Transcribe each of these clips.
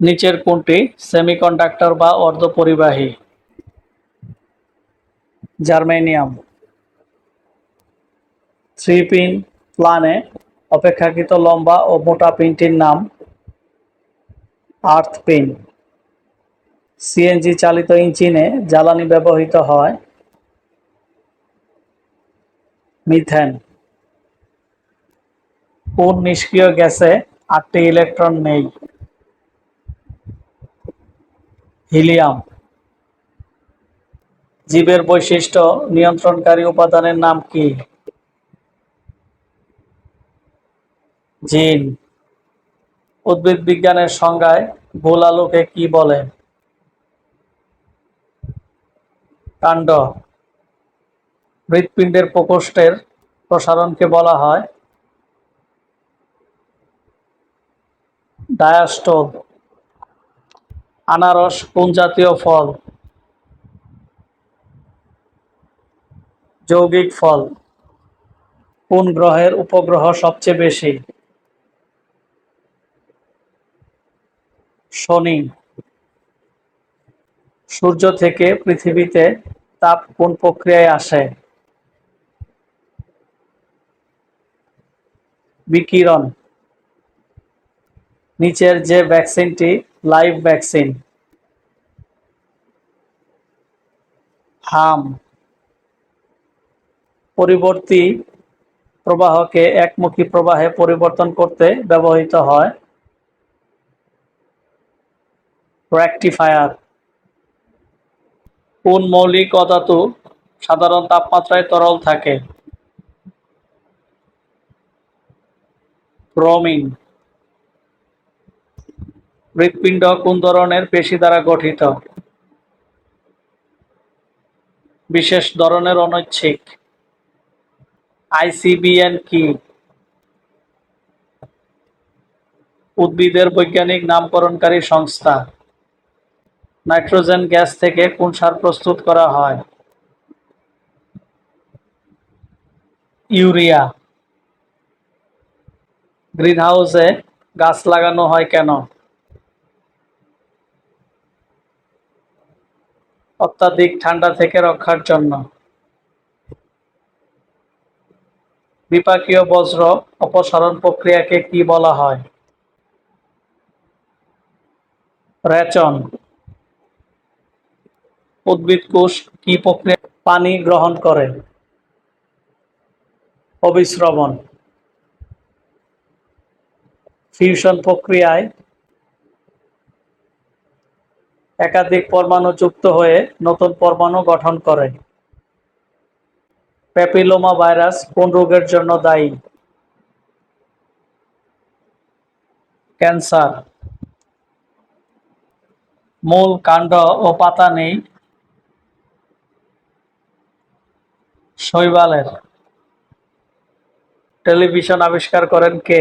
নিচের কোনটি সেমিকন্ডাক্টর বা অর্ধপরিবাহী। জার্মেনিয়াম। থ্রি পিন প্লানে অপেক্ষাকৃত লম্বা ও মোটা পিনটির নাম আর্থ পিন। সিএনজি চালিত ইঞ্জিনে জ্বালানি ব্যবহৃত হয় মিথেন। কোন নিষ্ক্রিয় গ্যাসে আটটি ইলেকট্রন নেই। হিলিয়াম। জীবের বৈশিষ্ট্য নিয়ন্ত্রণকারী উপাদানের নাম কি? জিন। উদ্ভিদ বিজ্ঞানের সংজ্ঞায় গোল আলুকে কি বলে? কাণ্ড। হৃৎপিণ্ডের প্রকোষ্ঠের প্রসারণকে বলা হয় ডায়াস্টোল। আনারস কোন জাতীয় ফল? যৌগিক ফল। কোন গ্রহের উপগ্রহ সবচেয়ে বেশি? শনি। সূর্য থেকে পৃথিবীতে তাপ কোন প্রক্রিয়ায় আসে? বিকিরণ। নিচের যে ভ্যাকসিনটি লাইভ ভ্যাকসিন হাম। পরিবর্তী প্রবাহকে একমুখী প্রবাহে পরিবর্তন করতে ব্যবহৃত হয় রেকটিফায়ার। কোন মৌলিক অধাতু সাধারণ তাপমাত্রায় তরল থাকে? ব্রোমিন হৃৎপিণ্ড কোন ধরনের পেশি দ্বারা গঠিত? বিশেষ ধরনের অনৈচ্ছিক। আইসিবিএন কি? উদ্ভিদের বৈজ্ঞানিক নামকরণকারী সংস্থা। নাইট্রোজেন গ্যাস থেকে কোন সার প্রস্তুত করা হয়? ইউরিয়া। গ্রিনহাউসে গাছ লাগানো হয় কেন? অত্যাধিক ঠান্ডা থেকে রক্ষার জন্য। বিপাকীয় বজ্র অপসারণ প্রক্রিয়াকে কি বলা হয়? রেচন। উদ্ভিদ কোষ কি প্রক্রিয়া পানি গ্রহণ করে? অবিশ্রবণ। ফিউশন প্রক্রিয়ায় একাধিক পরমাণু যুক্ত হয়ে নতুন পরমাণু গঠন করে। প্যাপিলোমা ভাইরাস কোন রোগের জন্য দায়ী? ক্যান্সার মূল কাণ্ড ও পাতা নেই। শৈবালের। টেলিভিশন আবিষ্কার করেন কে?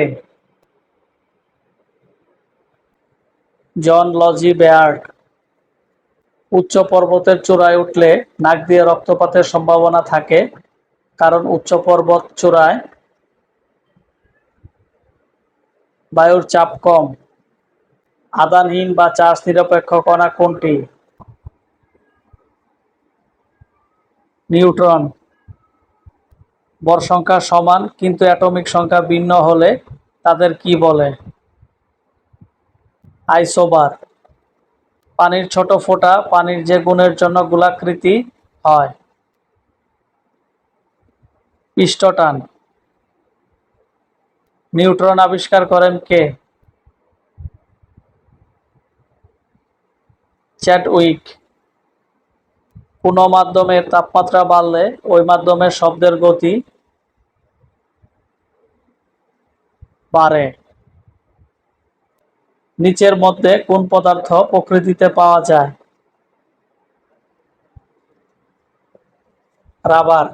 জন লজি বেয়ার্ড উচ্চ পর্বতের চূড়ায় উঠলে নাক দিয়ে রক্তপাতের সম্ভাবনা থাকে, কারণ উচ্চ পর্বত চূড়ায় বায়ুর চাপ কম। আদানহীন বা চার্জ নিরপেক্ষ কণা কোনটি? নিউট্রন। ভর সংখ্যা সমান, কিন্তু অ্যাটমিক সংখ্যা ভিন্ন হলে তাদের কি বলে? আইসোবার। পানির ছোট ফোঁটা, পানির যে গুণের জন্য গোলাকৃতি হয়। পৃষ্ঠটান নিউট্রন আবিষ্কার করেন কে? চ্যাডউইক। কোনো মাধ্যমের তাপমাত্রা বাড়লে ওই মাধ্যমের শব্দের গতি বাড়ে। নিচের মধ্যে কোন পদার্থ প্রকৃতিতে পাওয়া যায়? রাবার।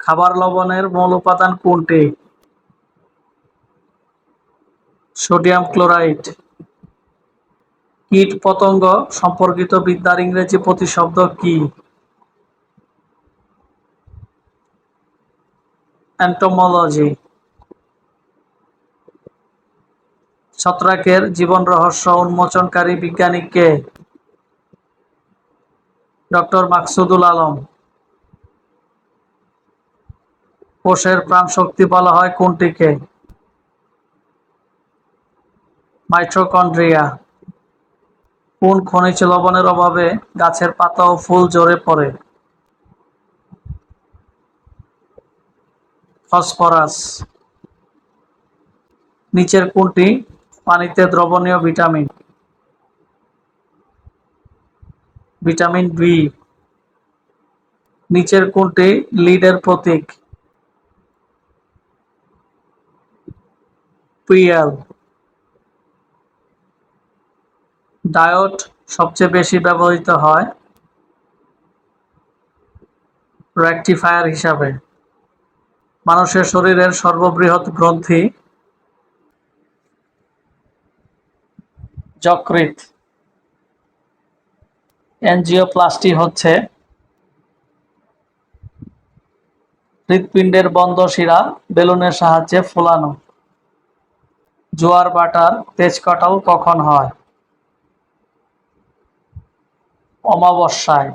খাবার লবণের মূল উপাদান কোনটি? Sodium chloride. কীট পতঙ্গ সম্পর্কিত বিদ্যার ইংরেজি প্রতিশব্দ কি? Entomology ছত্রাকের জীবন রহস্য উন্মোচনকারী বিজ্ঞানী কে ডক্টর মাকসুদুল আলম। কোষের প্রাণশক্তি বলা হয় কোনটিকে? মাইট্রোকন্ড্রিয়া কোন খনিজ লবণের অভাবে গাছের পাতা ও ফুল ঝরে পড়ে? ফসফরাস। নিচের কোনটি পানিতে দ্রবণীয় ভিটামিন। Vitamin B. নিচের কোনটি লিডের প্রতীক? প্রিয়াল ডায়োড সবচেয়ে বেশি ব্যবহৃত হয় রেকটিফায়ার হিসাবে। মানুষের শরীরের সর্ববৃহৎ গ্রন্থি যকৃৎ। এনজিওপ্লাস্টি হচ্ছে হৃৎপিণ্ডের বন্ধ শিরা বেলুনের সাহায্যে ফোলানো। জোয়ার বাটার তেজকাটাও কখন হয়। অমাবস্যায়।